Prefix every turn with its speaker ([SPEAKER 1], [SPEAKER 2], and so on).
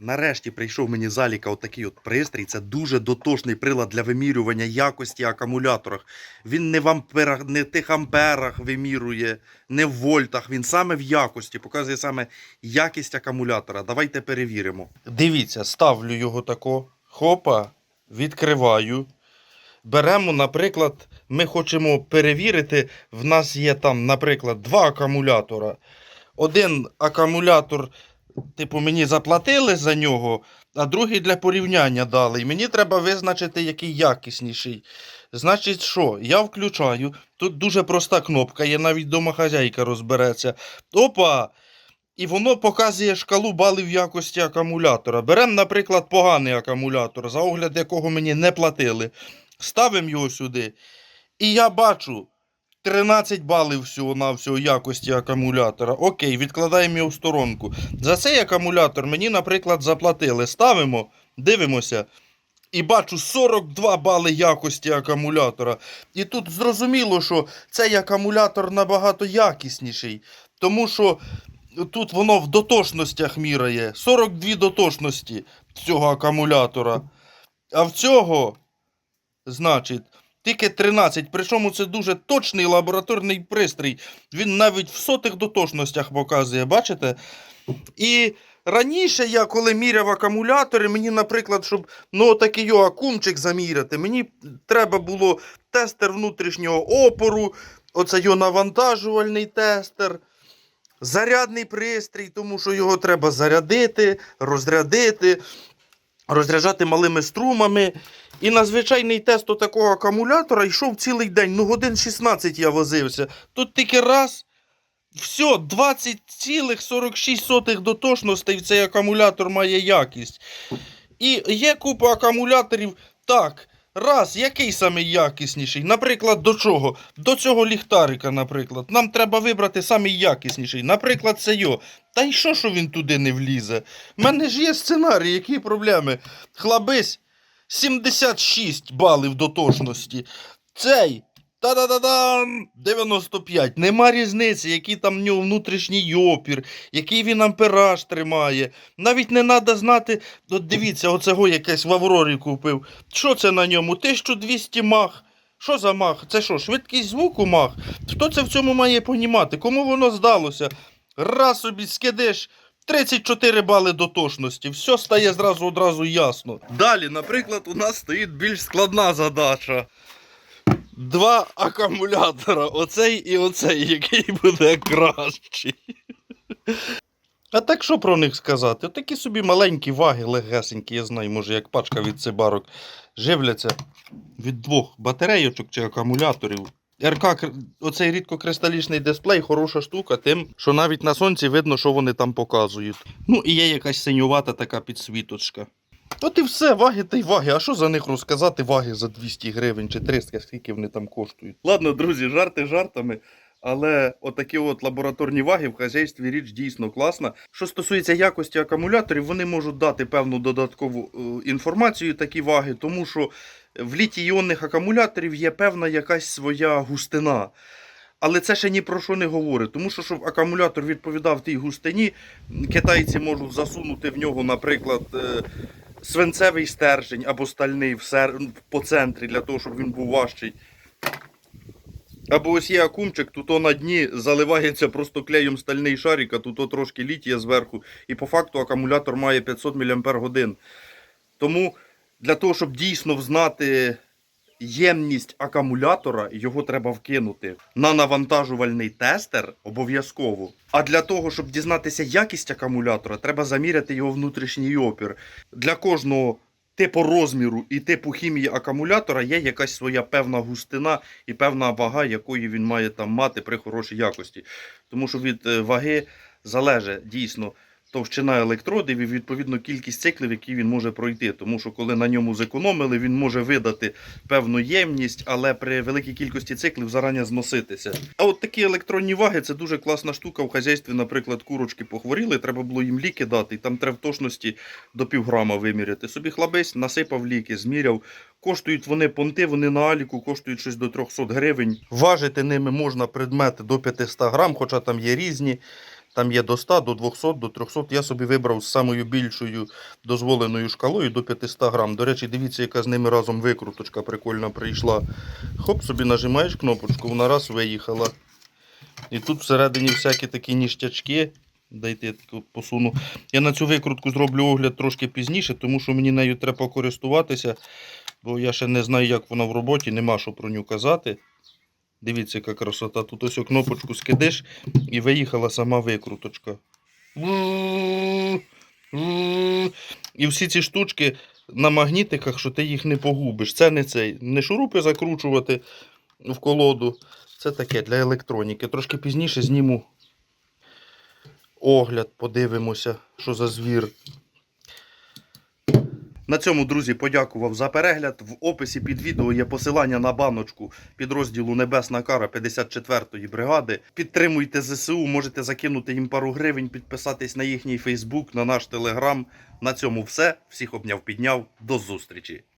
[SPEAKER 1] Нарешті прийшов мені заліка отакий от пристрій. Це дуже дотошний прилад для вимірювання якості акумуляторах. Він не в амперах, не в тих амперах вимірює, не в вольтах. Він саме в якості, показує саме якість акумулятора. Давайте перевіримо. Дивіться, ставлю його тако. Хопа, відкриваю. Беремо, наприклад, ми хочемо перевірити. В нас є там, наприклад, два акумулятора. Один акумулятор типу, мені заплатили за нього, а другий для порівняння дали. І мені треба визначити, який якісніший. Значить, що? Я включаю. Тут дуже проста кнопка, є навіть домохазяйка розбереться. Опа! І воно показує шкалу балів якості акумулятора. Беремо, наприклад, поганий акумулятор, за огляд якого мені не платили. Ставимо його сюди. І я бачу 13 балів всього на всього якості акумулятора. Окей, відкладаємо його в сторонку. За цей акумулятор мені, наприклад, заплатили. Ставимо, дивимося. І бачу 42 бали якості акумулятора. І тут зрозуміло, що цей акумулятор набагато якісніший. Тому що тут воно в дотошностях міряє. 42 дотошності цього акумулятора. А в цього, значить, тільки 13. Причому це дуже точний лабораторний пристрій. Він навіть в сотих дотошностях показує, бачите? І раніше я, коли міряв акумулятори, мені, наприклад, щоб ну, такий його акумчик заміряти, мені треба було тестер внутрішнього опору, оце його навантажувальний тестер. Зарядний пристрій, тому що його треба зарядити, розрядити, розряджати малими струмами. І на звичайний тест такого акумулятора йшов цілий день. Ну, годин 16 я возився. Тут тільки раз. Все, 20,46 дотошностей в цей акумулятор має якість. І є купа акумуляторів. Так, раз, який саме якісніший? Наприклад, до чого? До цього ліхтарика, наприклад. Нам треба вибрати самий якісніший. Наприклад, це його. Та й що, що він туди не влізе? У мене ж є сценарій, які проблеми? Хлабись. 76 балів дотошності. Цей. Та-да-да-дам! 95. Нема різниці, який там в нього внутрішній опір, який він ампераж тримає. Навіть не треба знати. От дивіться, оцього якесь в Аврорі купив. Що це на ньому? 1200 мах. Що за мах? Це що, швидкість звуку мах? Хто це в цьому має понімати? Кому воно здалося? Раз собі скидеш 34 бали дотошності. Все стає зразу одразу ясно. Далі, наприклад, у нас стоїть більш складна задача. Два акумулятора, оцей і оцей, який буде кращий. А так що про них сказати? Такі собі маленькі ваги, легесенькі, я знаю, може, як пачка від цибарок, живляться від двох батарейочок чи акумуляторів. РК, оцей рідкокристалічний дисплей хороша штука, тим, що навіть на сонці видно, що вони там показують. Ну і є якась синювата така підсвіточка. От і все, ваги та й ваги. А що за них розказати ваги за 200 гривень чи 300, скільки вони там коштують? Ладно, друзі, жарти жартами. Але отакі от лабораторні ваги в хазяйстві річ дійсно класна. Що стосується якості акумуляторів, вони можуть дати певну додаткову е, інформацію, такі ваги, тому що в літій-іонних акумуляторів є певна якась своя густина. Але це ще ні про що не говорить, тому що щоб акумулятор відповідав тій густині, китайці можуть засунути в нього, наприклад, е, свинцевий стержень або стальний в сер... по центрі для того, щоб він був важчий. Або ось є акумчик, тут на дні заливається просто клеєм стальний шарик, а тут трошки літія зверху. І по факту акумулятор має 500 мАч. Тому для того, щоб дійсно взнати ємність акумулятора, його треба вкинути на навантажувальний тестер обов'язково. А для того, щоб дізнатися якість акумулятора, треба заміряти його внутрішній опір. Для кожного типу розміру і типу хімії акумулятора є якась своя певна густина і певна вага, якої він має там мати при хорошій якості. Тому що від е, ваги залежить дійсно товщина електродів і відповідно кількість циклів, які він може пройти. Тому що коли на ньому зекономили, він може видати певну ємність, але при великій кількості циклів зарані зноситися. А от такі електронні ваги це дуже класна штука в хазяйстві. Наприклад, курочки похворіли, треба було їм ліки дати, і там треба в точності до півграма виміряти. Собі хлабець насипав ліки, зміряв. Коштують вони понти, вони на аліку коштують щось до 300 гривень. Важити ними можна предмети до 500 грам, хоча там є різні. Там є до 100, до 200, до 300. Я собі вибрав з самою більшою дозволеною шкалою до 500 грам. До речі, дивіться, яка з ними разом викруточка прикольна прийшла. Хоп, собі нажимаєш кнопочку, вона раз виїхала. І тут всередині всякі такі ніштячки. Дайте я таку посуну. Я на цю викрутку зроблю огляд трошки пізніше, тому що мені нею треба покористуватися, бо я ще не знаю, як вона в роботі, нема що про нього казати. Дивіться, яка красота. Тут ось кнопочку скидиш і виїхала сама викруточка. І всі ці штучки на магнітиках, що ти їх не погубиш. Це не цей. Не шурупи закручувати в колоду. Це таке для електроніки. Трошки пізніше зніму огляд, подивимося, що за звір. На цьому, друзі, подякував за перегляд. В описі під відео є посилання на баночку підрозділу Небесна Кара 54-ї бригади. Підтримуйте ЗСУ, можете закинути їм пару гривень, підписатись на їхній Фейсбук, на наш Телеграм. На цьому все. Всіх обняв, підняв. До зустрічі!